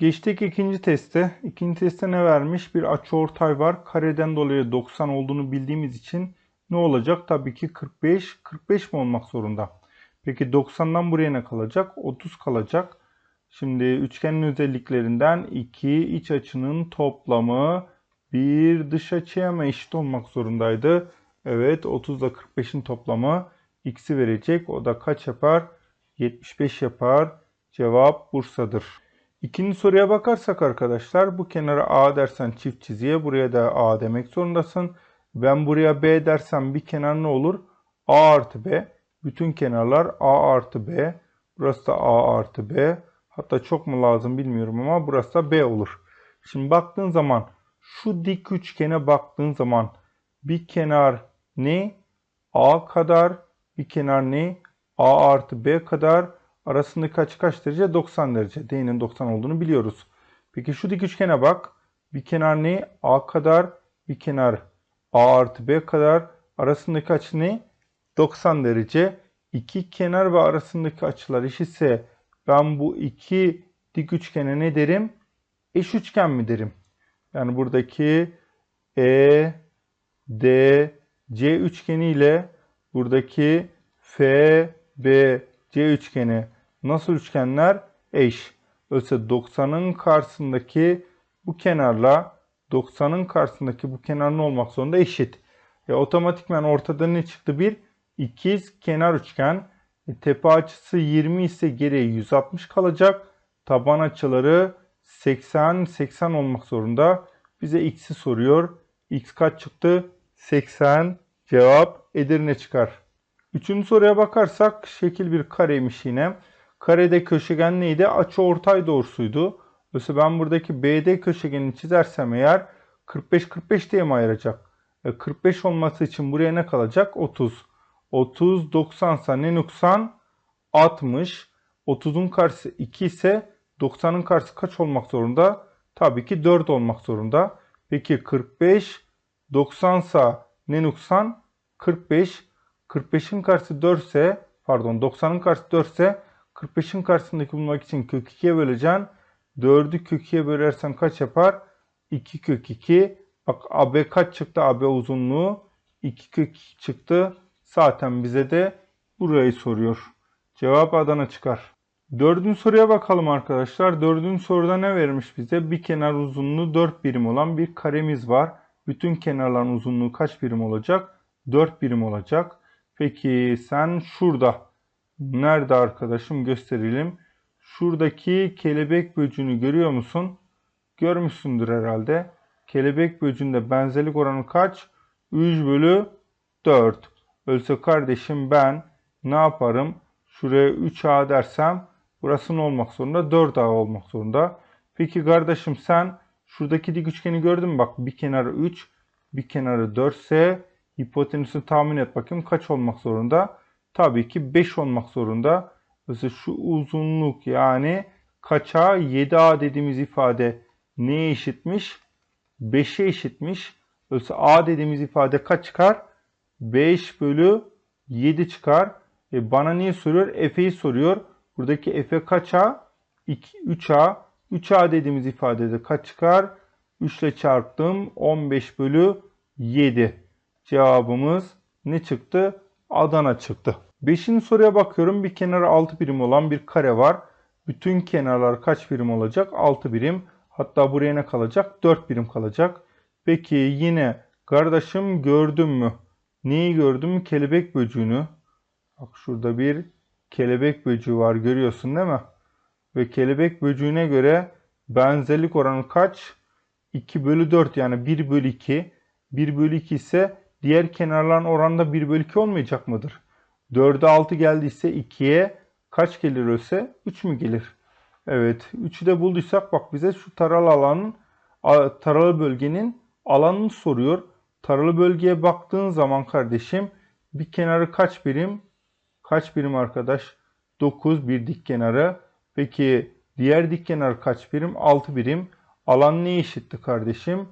Geçtik ikinci teste. İkinci testte ne vermiş? Bir açıortay var. Kareden dolayı 90 olduğunu bildiğimiz için ne olacak? Tabii ki 45. 45 mi olmak zorunda? Peki 90'dan buraya ne kalacak? 30 kalacak. Şimdi üçgenin özelliklerinden 2 iç açının toplamı bir dış açıya mı eşit olmak zorundaydı? Evet 30 ile 45'in toplamı x'i verecek. O da kaç yapar? 75 yapar. Cevap Bursa'dır. İkinci soruya bakarsak arkadaşlar bu kenara A dersen çift çizgiye buraya da A demek zorundasın. Ben buraya B dersem bir kenar ne olur? A artı B. Bütün kenarlar A artı B. Burası da A artı B. Hatta çok mu lazım bilmiyorum ama burası da B olur. Şimdi baktığın zaman şu dik üçgene baktığın zaman bir kenar ne? A kadar. Bir kenar ne? A artı B kadar. Arasındaki açı kaç derece? 90 derece. D'nin 90 olduğunu biliyoruz. Peki şu dik üçgene bak. Bir kenar ne? A kadar. Bir kenar A artı B kadar. Arasındaki açı ne? 90 derece. İki kenar ve arasındaki açılar eşitse ben bu iki dik üçgene ne derim? Eş üçgen mi derim? Yani buradaki E, D, C üçgeni ile buradaki F, B, C üçgeni nasıl üçgenler? Eş. Öyleyse 90'ın karşısındaki bu kenarla 90'ın karşısındaki bu kenar ne olmak zorunda? Eşit. E, otomatikman ortada ne çıktı? Bir ikiz kenar üçgen. E, tepe açısı 20 ise geriye 160 kalacak. Taban açıları 80, 80 olmak zorunda. Bize x'i soruyor. x kaç çıktı? 80. Cevap Edirne çıkar. Üçüncü soruya bakarsak şekil bir kareymiş yine. Karede köşegen neydi? Açı ortay doğrusuydu. Oysa ben buradaki BD köşegenini çizersem eğer 45-45 diye mi ayıracak? E 45 olması için buraya ne kalacak? 30. 30, 90 ise ne noksan? 60. 30'un karşısı 2 ise 90'ın karşısı kaç olmak zorunda? Tabii ki 4 olmak zorunda. Peki 45, 90 ise ne noksan? 45. 45'in karşısı 4 ise pardon 90'ın karşısı 4 ise 45'in karşısındaki bulmak için kök 2'ye böleceksin. 4'ü kök 2'ye bölersen kaç yapar? 2 kök 2. Bak AB kaç çıktı? AB uzunluğu 2 kök 2 çıktı. Zaten bize de burayı soruyor. Cevap Adana çıkar. Dördüncü soruya bakalım arkadaşlar. Dördüncü soruda ne vermiş bize? Bir kenar uzunluğu 4 birim olan bir karemiz var. Bütün kenarların uzunluğu kaç birim olacak? 4 birim olacak. Peki sen şurada nerede arkadaşım gösterelim. Şuradaki kelebek böcüğünü görüyor musun? Görmüşsündür herhalde. Kelebek böcüğünde benzerlik oranı kaç? 3 bölü 4. Ölse kardeşim ben ne yaparım? Şuraya 3A dersem burası ne olmak zorunda? 4A olmak zorunda. Peki kardeşim sen şuradaki dik üçgeni gördün mü? Bak bir kenarı 3, bir kenarı 4 ise hipotenüsü tahmin et bakayım kaç olmak zorunda? Tabii ki 5 olmak zorunda. Mesela şu uzunluk yani kaça 7A dediğimiz ifade neye eşitmiş? 5'e eşitmiş. Öyleyse A dediğimiz ifade kaç çıkar? 5 bölü 7 çıkar. E bana niye soruyor? F'yi soruyor. Buradaki F kaça? 2, 3A. 3A dediğimiz ifadede kaç çıkar? 3 ile çarptım. 15 bölü 7. Cevabımız ne çıktı? Adana çıktı. Beşinci soruya bakıyorum. Bir kenarı 6 birim olan bir kare var. Bütün kenarlar kaç birim olacak? 6 birim. Hatta buraya ne kalacak? 4 birim kalacak. Peki yine kardeşim gördün mü? Neyi gördüm? Kelebek böcüğünü. Bak şurada bir kelebek böcüğü var görüyorsun değil mi? Ve kelebek böcüğüne göre benzerlik oranı kaç? 2 bölü 4 yani 1 bölü 2. 1 bölü 2 ise diğer kenarların oranında 1 bölü 2 olmayacak mıdır? 4'e 6 geldiyse 2'ye kaç gelir ise 3 mü gelir? Evet 3'ü de bulduysak bak bize şu taralı alanın taralı bölgenin alanını soruyor. Taralı bölgeye baktığın zaman kardeşim bir kenarı kaç birim? Kaç birim arkadaş? 9 bir dik kenarı. Peki diğer dik kenar kaç birim? 6 birim. Alan ne eşitti kardeşim?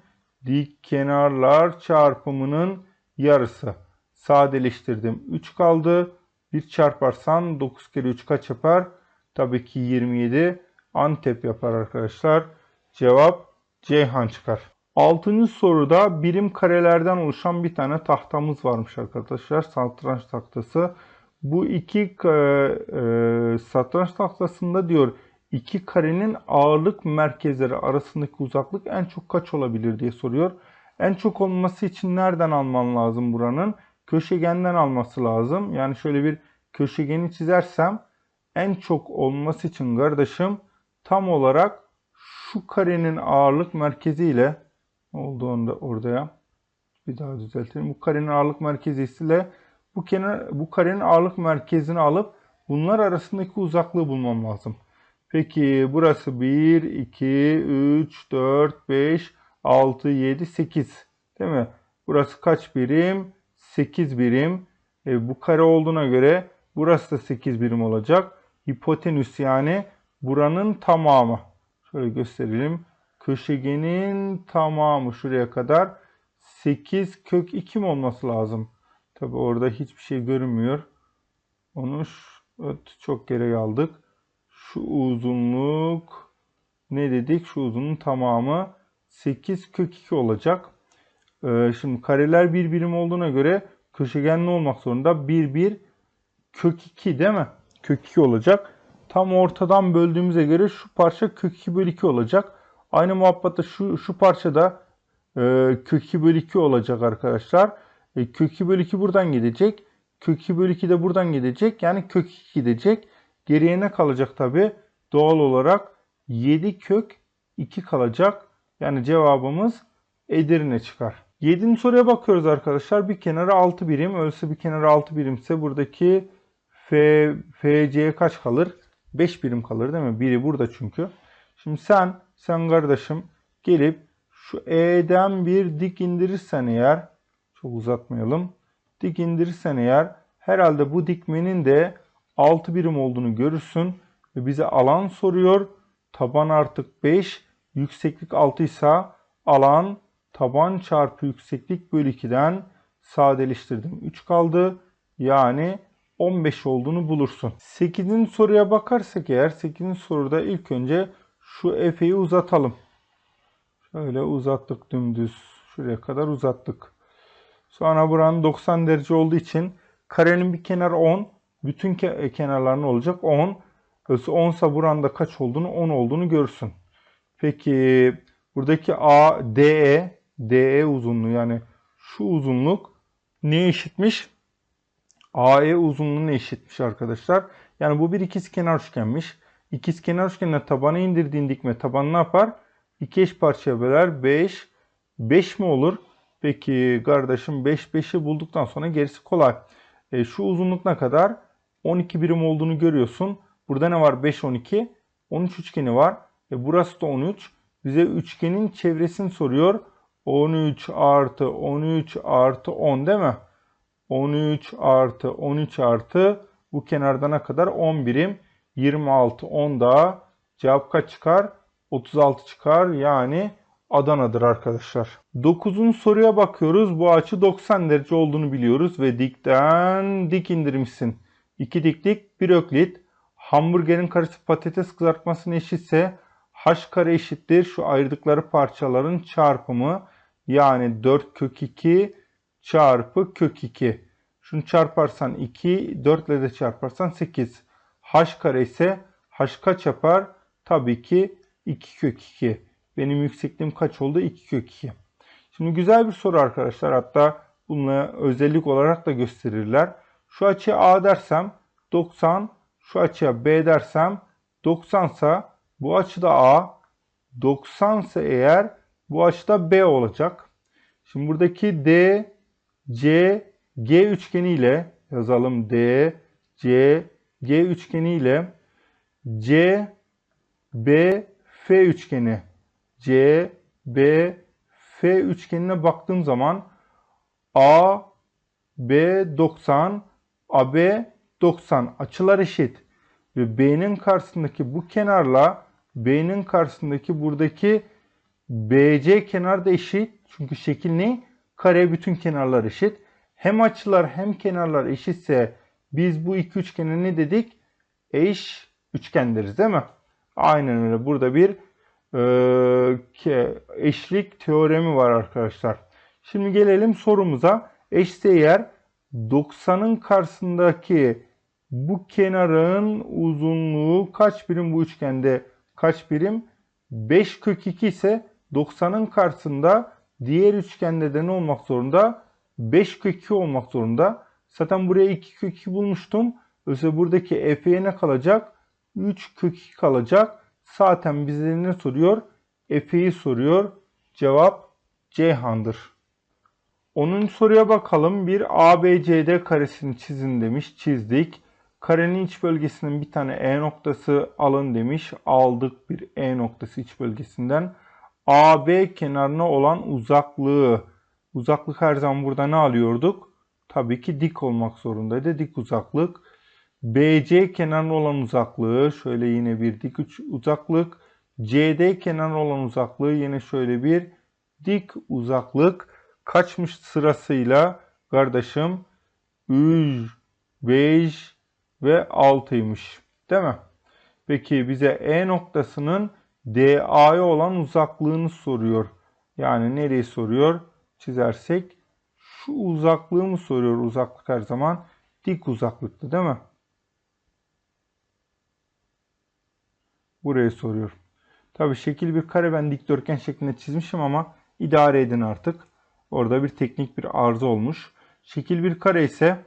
Dik kenarlar çarpımının yarısı. Sadeleştirdim. 3 kaldı. 1 çarparsan 9 kere 3 kaç yapar? Tabii ki 27. Antep yapar arkadaşlar. Cevap Ceyhan çıkar. Altıncı soruda birim karelerden oluşan bir tane tahtamız varmış arkadaşlar. Satranç tahtası. Bu iki e, e, satranç tahtasında diyor iki karenin ağırlık merkezleri arasındaki uzaklık en çok kaç olabilir diye soruyor. En çok olması için nereden alman lazım buranın? Köşegenden alması lazım. Yani şöyle bir köşegeni çizersem en çok olması için kardeşim tam olarak şu karenin ağırlık merkezi ile oldu onda orada ya. Bir daha düzeltelim. Bu karenin ağırlık merkezi ile bu kenar bu karenin ağırlık merkezini alıp bunlar arasındaki uzaklığı bulmam lazım. Peki burası 1, 2, 3, 4, 5, 6, 7, 8. Değil mi? Burası kaç birim? 8 birim. E, bu kare olduğuna göre burası da 8 birim olacak. Hipotenüs yani buranın tamamı. Şöyle gösterelim. Köşegenin tamamı şuraya kadar 8 kök 2 mi olması lazım? Tabi orada hiçbir şey görünmüyor. Onu çok geri aldık. Şu uzunluk ne dedik? Şu uzunluğun tamamı 8 kök 2 olacak. Ee, şimdi kareler bir birim olduğuna göre köşegen ne olmak zorunda? 1 1 kök 2 değil mi? Kök 2 olacak. Tam ortadan böldüğümüze göre şu parça kök 2 bölü 2 olacak. Aynı muhabbetle şu, şu parçada e, kök 2 bölü 2 olacak arkadaşlar. E, kök 2 bölü 2 buradan gidecek. Kök 2 bölü 2 de buradan gidecek. Yani kök 2 gidecek. Geriye ne kalacak tabi? Doğal olarak 7 kök 2 kalacak. Yani cevabımız Edirne çıkar. 7. soruya bakıyoruz arkadaşlar. Bir kenarı 6 birim. Öyleyse bir kenarı 6 birimse buradaki F, FC'ye kaç kalır? 5 birim kalır değil mi? Biri burada çünkü. Şimdi sen, sen kardeşim gelip şu E'den bir dik indirirsen eğer, çok uzatmayalım. Dik indirirsen eğer herhalde bu dikmenin de 6 birim olduğunu görürsün. Ve bize alan soruyor. Taban artık 5, yükseklik 6 ise alan taban çarpı yükseklik bölü 2'den sadeleştirdim. 3 kaldı. Yani 15 olduğunu bulursun. 8. soruya bakarsak eğer 8. soruda ilk önce şu Efe'yi uzatalım. Şöyle uzattık dümdüz. Şuraya kadar uzattık. Sonra buranın 90 derece olduğu için karenin bir kenarı 10. Bütün ke kenarlarının olacak 10. Öyleyse 10 ise buranda kaç olduğunu 10 olduğunu görürsün. Peki buradaki A, DE, DE uzunluğu yani şu uzunluk neye eşitmiş? AE uzunluğuna eşitmiş arkadaşlar. Yani bu bir ikizkenar üçgenmiş. İkizkenar üçgenine tabanı indirdiğin dikme tabanı ne yapar? İki eş parçaya böler. 5. 5 mi olur? Peki kardeşim 5 5'i bulduktan sonra gerisi kolay. E, şu uzunluk ne kadar? 12 birim olduğunu görüyorsun. Burada ne var? 5 12. 13 üçgeni var. E, burası da 13. Bize üçgenin çevresini soruyor. 13 artı 13 artı 10 değil mi? 13 artı 13 artı bu kenardana kadar 10 birim. 26 10 daha cevap kaç çıkar? 36 çıkar. Yani Adana'dır arkadaşlar. 9. soruya bakıyoruz. Bu açı 90 derece olduğunu biliyoruz ve dikten dik indirmişsin. 2 diklik 1 öklit. Hamburgerin karesi patates kızartmasına eşitse h kare eşittir. Şu ayırdıkları parçaların çarpımı yani 4 kök 2 çarpı kök 2. Şunu çarparsan 2, 4 ile de çarparsan 8. h kare ise h kaç yapar? Tabii ki 2 kök 2. Benim yüksekliğim kaç oldu? 2 kök 2. Şimdi güzel bir soru arkadaşlar. Hatta bunu özellik olarak da gösterirler. Şu açıya A dersem 90, şu açıya B dersem 90 ise bu açıda A, 90 ise eğer bu açıda B olacak. Şimdi buradaki D, C, G üçgeni ile yazalım D, C, G üçgeni ile C, B, F üçgeni. C, B, F üçgenine baktığım zaman A, B 90, AB 90 açılar eşit. Ve B'nin karşısındaki bu kenarla B'nin karşısındaki buradaki BC kenar da eşit. Çünkü şekil ne? Kare bütün kenarlar eşit. Hem açılar hem kenarlar eşitse biz bu iki üçgene ne dedik? Eş üçgen deriz değil mi? Aynen öyle. Burada bir e, eşlik teoremi var arkadaşlar. Şimdi gelelim sorumuza. Eşse eğer 90'ın karşısındaki bu kenarın uzunluğu kaç birim bu üçgende? Kaç birim? 5 kök 2 ise 90'ın karşısında diğer üçgende de ne olmak zorunda? 5 kök 2 olmak zorunda. Zaten buraya 2 kök 2 bulmuştum. Öyleyse buradaki f'ye ne kalacak? 3 kök 2 kalacak. Zaten bize ne soruyor? F'yi soruyor. Cevap Ceyhan'dır. Onun soruya bakalım. Bir ABCD karesini çizin demiş. Çizdik. Karenin iç bölgesinin bir tane E noktası alın demiş. Aldık bir E noktası iç bölgesinden. AB kenarına olan uzaklığı. Uzaklık her zaman burada ne alıyorduk? Tabii ki dik olmak zorundaydı. Dik uzaklık. BC kenarına olan uzaklığı. Şöyle yine bir dik uzaklık. CD kenarına olan uzaklığı yine şöyle bir dik uzaklık. Kaçmış sırasıyla kardeşim? 3, 5 ve 6'ymış. Değil mi? Peki bize E noktasının DA'ya olan uzaklığını soruyor. Yani nereyi soruyor? Çizersek şu uzaklığı mı soruyor? Uzaklık her zaman dik uzaklıktı değil mi? Burayı soruyor. Tabi şekil bir kare ben dikdörtgen şeklinde çizmişim ama idare edin artık. Orada bir teknik bir arıza olmuş. Şekil bir kare ise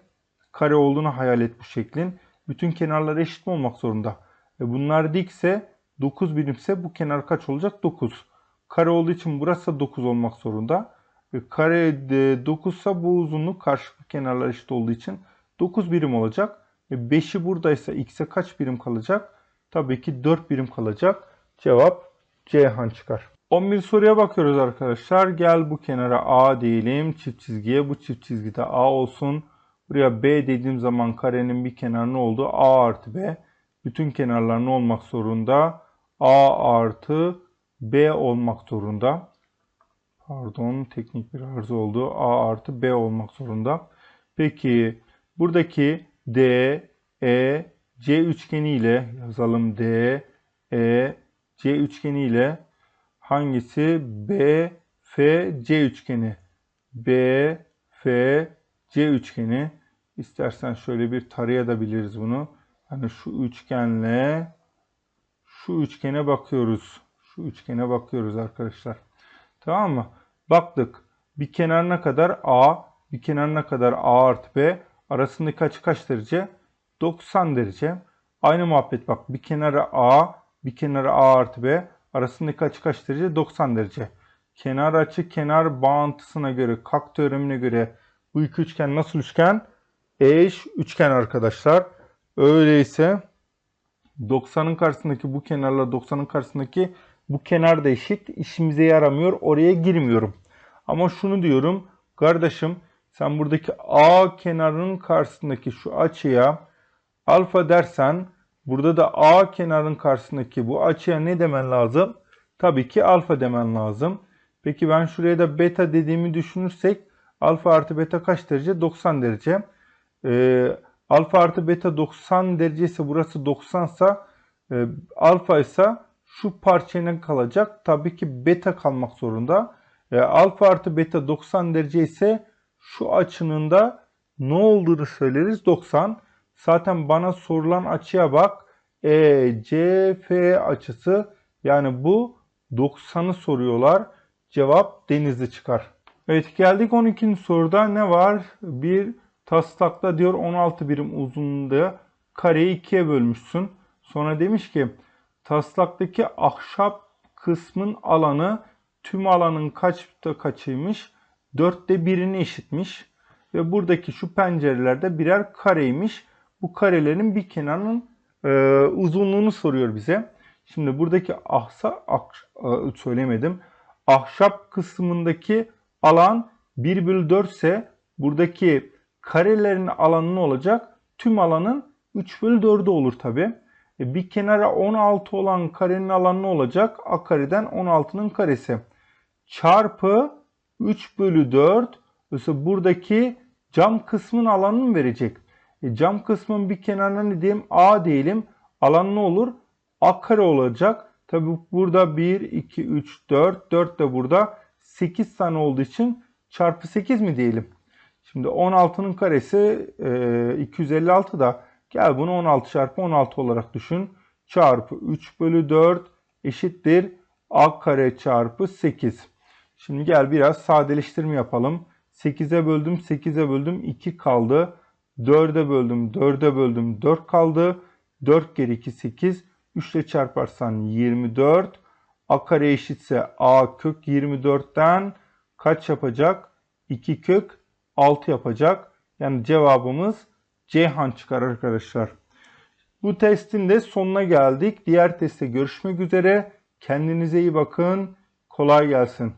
kare olduğunu hayal et bu şeklin. Bütün kenarları eşit mi olmak zorunda? E bunlar dikse 9 birimse bu kenar kaç olacak? 9. Kare olduğu için burası 9 olmak zorunda. E kare 9 ise bu uzunluk karşılıklı kenarlar eşit olduğu için 9 birim olacak. E 5'i buradaysa x'e kaç birim kalacak? Tabii ki 4 birim kalacak. Cevap Ceyhan çıkar. 11 soruya bakıyoruz arkadaşlar. Gel bu kenara A diyelim. Çift çizgiye. Bu çift çizgide A olsun. Buraya B dediğim zaman karenin bir kenarı ne oldu? A artı B. Bütün kenarlar ne olmak zorunda? A artı B olmak zorunda. Pardon teknik bir arıza oldu. A artı B olmak zorunda. Peki buradaki D, E, C üçgeni ile yazalım D, E, C üçgeni ile hangisi? B, F, C üçgeni. B, F, C üçgeni. İstersen şöyle bir tarayabiliriz bunu. Hani şu üçgenle şu üçgene bakıyoruz. Şu üçgene bakıyoruz arkadaşlar. Tamam mı? Baktık. Bir kenarına kadar A, bir kenarına kadar A artı B. Arasındaki açı kaç derece? 90 derece. Aynı muhabbet bak. Bir kenara A, bir kenara A artı B. Arasındaki açı kaç derece? 90 derece. Kenar açı kenar bağıntısına göre, kak teoremine göre bu iki üçgen nasıl üçgen? Eş üçgen arkadaşlar. Öyleyse 90'ın karşısındaki bu kenarla 90'ın karşısındaki bu kenar da eşit. İşimize yaramıyor. Oraya girmiyorum. Ama şunu diyorum. Kardeşim sen buradaki A kenarının karşısındaki şu açıya alfa dersen burada da A kenarının karşısındaki bu açıya ne demen lazım? Tabii ki alfa demen lazım. Peki ben şuraya da beta dediğimi düşünürsek alfa artı beta kaç derece? 90 derece. Ee, alfa artı beta 90 derece ise burası 90 ise e, alfa ise şu parçaya kalacak? Tabii ki beta kalmak zorunda. E, alfa artı beta 90 derece ise şu açının da ne olduğunu söyleriz 90. Zaten bana sorulan açıya bak. ECF açısı yani bu 90'ı soruyorlar. Cevap denizli çıkar. Evet geldik 12. soruda ne var? Bir taslakta diyor 16 birim uzunluğunda kareyi ikiye bölmüşsün. Sonra demiş ki taslaktaki ahşap kısmın alanı tüm alanın kaçta kaçıymış? Dörtte birini eşitmiş. Ve buradaki şu pencerelerde birer kareymiş. Bu karelerin bir kenarının e, uzunluğunu soruyor bize. Şimdi buradaki ahsa ah, söylemedim. Ahşap kısmındaki alan 1 bölü 4 ise buradaki karelerin alanı ne olacak? Tüm alanın 3 bölü 4'ü olur tabi. E bir kenara 16 olan karenin alanı ne olacak? A kareden 16'nın karesi. Çarpı 3 bölü 4. Mesela buradaki cam kısmın alanını verecek. E cam kısmın bir kenarına ne diyeyim? A diyelim. Alan ne olur? a kare olacak. Tabi burada 1, 2, 3, 4. 4 de burada 8 tane olduğu için çarpı 8 mi diyelim? Şimdi 16'nın karesi e, 256 da gel bunu 16 çarpı 16 olarak düşün. Çarpı 3 bölü 4 eşittir a kare çarpı 8. Şimdi gel biraz sadeleştirme yapalım. 8'e böldüm 8'e böldüm 2 kaldı. 4'e böldüm 4'e böldüm 4 kaldı. 4 kere 2 8. 3 ile çarparsan 24. A kare eşitse A kök 24'ten kaç yapacak? 2 kök 6 yapacak. Yani cevabımız Ceyhan çıkar arkadaşlar. Bu testin de sonuna geldik. Diğer testte görüşmek üzere. Kendinize iyi bakın. Kolay gelsin.